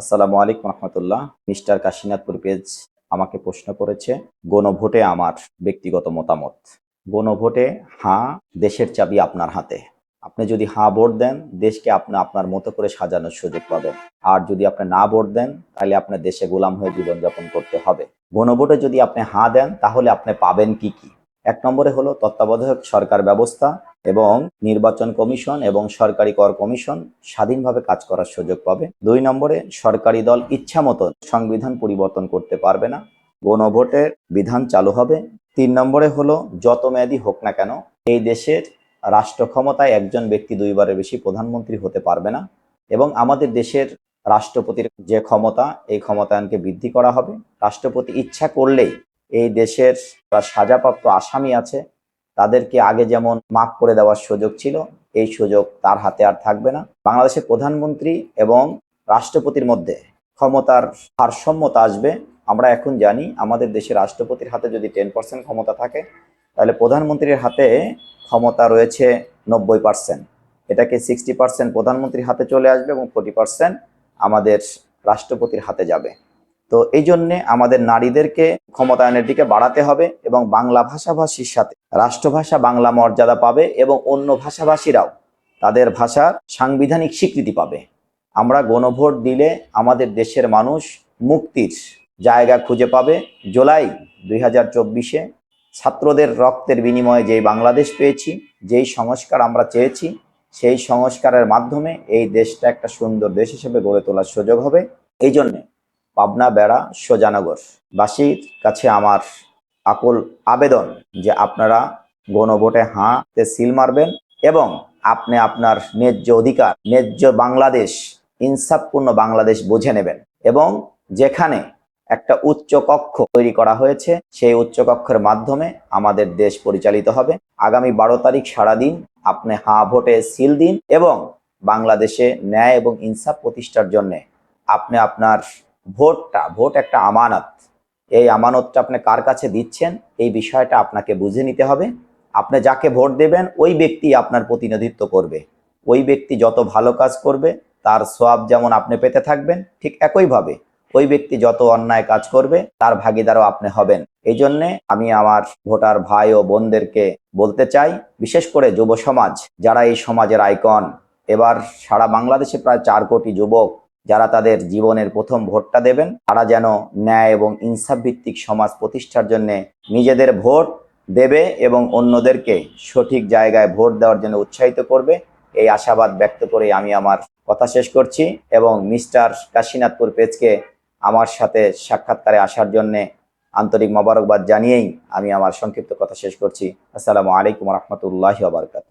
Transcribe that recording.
আসসালামু আলাইকুম রহমতুল্লাহ। Mister Kashinathpur page আমাকে প্রশ্ন করেছে, গণভোটে আমার ব্যক্তিগত মতামত। গণভোটে হাঁ, দেশের চাবি আপনার হাতে। আপনি যদি হাঁ ভোট দেন, দেশকে আপনি, আপনার মতো করে সাজানোর সুযোগ পাবেন। আর যদি আপনি না ভোট দেন, তাহলে আপনার দেশে গোলাম হয়ে জীবনযাপন করতে হবে। গণভোটে যদি আপনি হাঁ দেন, তাহলে আপনি পাবেন কি কি? এক নম্বরে হলো তত্ত্বাবধায়ক সরকার ব্যবস্থা এবং নির্বাচন কমিশন এবং সরকারি কর কমিশন স্বাধীনভাবে কাজ করার সুযোগ পাবে। দুই নম্বরে, সরকারি দল ইচ্ছা মতো সংবিধান পরিবর্তন করতে পারবে না। গণভোটের বিধান চালু হবে। তিন নম্বরে হলো, যত মেয়াদি হোক না কেন, এই দেশের রাষ্ট্র ক্ষমতায় একজন ব্যক্তি দুইবারের বেশি প্রধানমন্ত্রী হতে পারবে না এবং আমাদের দেশের রাষ্ট্রপতির যে ক্ষমতা, এই ক্ষমতায়নকে বৃদ্ধি করা হবে। রাষ্ট্রপতি ইচ্ছা করলেই এই দেশের সাজাপ্রাপ্ত আসামি আছে তাদেরকে আগে যেমন মাফ করে দেওয়ার সুযোগ ছিল, এই সুযোগ তার হাতে আর থাকবে না। বাংলাদেশের প্রধানমন্ত্রী এবং রাষ্ট্রপতির মধ্যে ক্ষমতার ভারসাম্যতা আসবে, আমরা এখন জানি আমাদের দেশের রাষ্ট্রপতির হাতে যদি টেন পার্সেন্ট ক্ষমতা থাকে, তাহলে প্রধানমন্ত্রীর হাতে ক্ষমতা রয়েছে নব্বই পার্সেন্ট। এটাকে সিক্সটি পার্সেন্ট প্রধানমন্ত্রীর হাতে চলে আসবে এবং ফোর্টি পার্সেন্ট আমাদের রাষ্ট্রপতির হাতে যাবে। তো এই জন্যে আমাদের নারীদেরকে ক্ষমতায়নের দিকে বাড়াতে হবে এবং বাংলা ভাষাভাষীর সাথে রাষ্ট্রভাষা বাংলা মর্যাদা পাবে এবং অন্য ভাষাভাষীরাও তাদের ভাষার সাংবিধানিক স্বীকৃতি পাবে। আমরা গণভোট দিলে আমাদের দেশের মানুষ মুক্তির জায়গা খুঁজে পাবে। জুলাই দুই হাজার চব্বিশে ছাত্রদের রক্তের বিনিময়ে যেই বাংলাদেশ পেয়েছি, যেই সংস্কার আমরা চেয়েছি, সেই সংস্কারের মাধ্যমে এই দেশটা একটা সুন্দর দেশ হিসেবে গড়ে তোলার সুযোগ হবে। এই জন্যে পাবনা, বেড়া, সোজানগর। বাসীর কাছে আমার আকুল আবেদন যে আপনারা গণভোটে হাঁতে সিল মারবেন এবং আপনি আপনার ন্যায্য অধিকার, ন্যায্য বাংলাদেশ, ইনসাফপূর্ণ বাংলাদেশ বুঝে নেবেন এবং যেখানে একটা উচ্চ কক্ষ তৈরি করা হয়েছে, সেই উচ্চ কক্ষের মাধ্যমে আমাদের দেশ পরিচালিত হবে। আগামী বারো তারিখ সারাদিন আপনি হাঁ ভোটে সিল দিন এবং বাংলাদেশে ন্যায় এবং ইনসাফ প্রতিষ্ঠার জন্য আপনি আপনার ভোটটা, ভোট একটা আমানত। এই আমানতটা আপনি কার কাছে দিচ্ছেন? এই বিষয়টা আপনাকে বুঝে নিতে হবে। আপনি যাকে ভোট দেবেন, ওই ব্যক্তি আপনার প্রতিনিধিত্ব করবে। ওই ব্যক্তি যত ভালো কাজ করবে, তার সব যেমন আপনি পেতে থাকবেন, ঠিক একইভাবে ওই ব্যক্তি যত অন্যায় কাজ করবে, তার ভাগিদারও আপনি হবেন। এই জন্যে আমি আমার ভোটার ভাই ও বোনদেরকে বলতে চাই, বিশেষ করে যুব সমাজ, যারা এই সমাজের আইকন। এবার সারা বাংলাদেশে প্রায় চার কোটি যুবক যারা তাদের জীবনের প্রথম ভোটটা দেবেন, তারা যেন ন্যায় এবং ইনসাফ ভিত্তিক সমাজ প্রতিষ্ঠার জন্য নিজেদের ভোট দেবে এবং অন্যদেরকে সঠিক জায়গায় ভোট দেওয়ার জন্য উৎসাহিত করবে। এই আশাবাদ ব্যক্ত করে আমি আমার কথা শেষ করছি এবং মিস্টার কাশীনাথপুর পেজকে আমার সাথে সাক্ষাৎকারে আসার জন্য আন্তরিক মোবারকবাদ জানিয়েই আমি আমার সংক্ষিপ্ত কথা শেষ করছি। আসসালামু আলাইকুম রহমতুল্লাহ বারকাত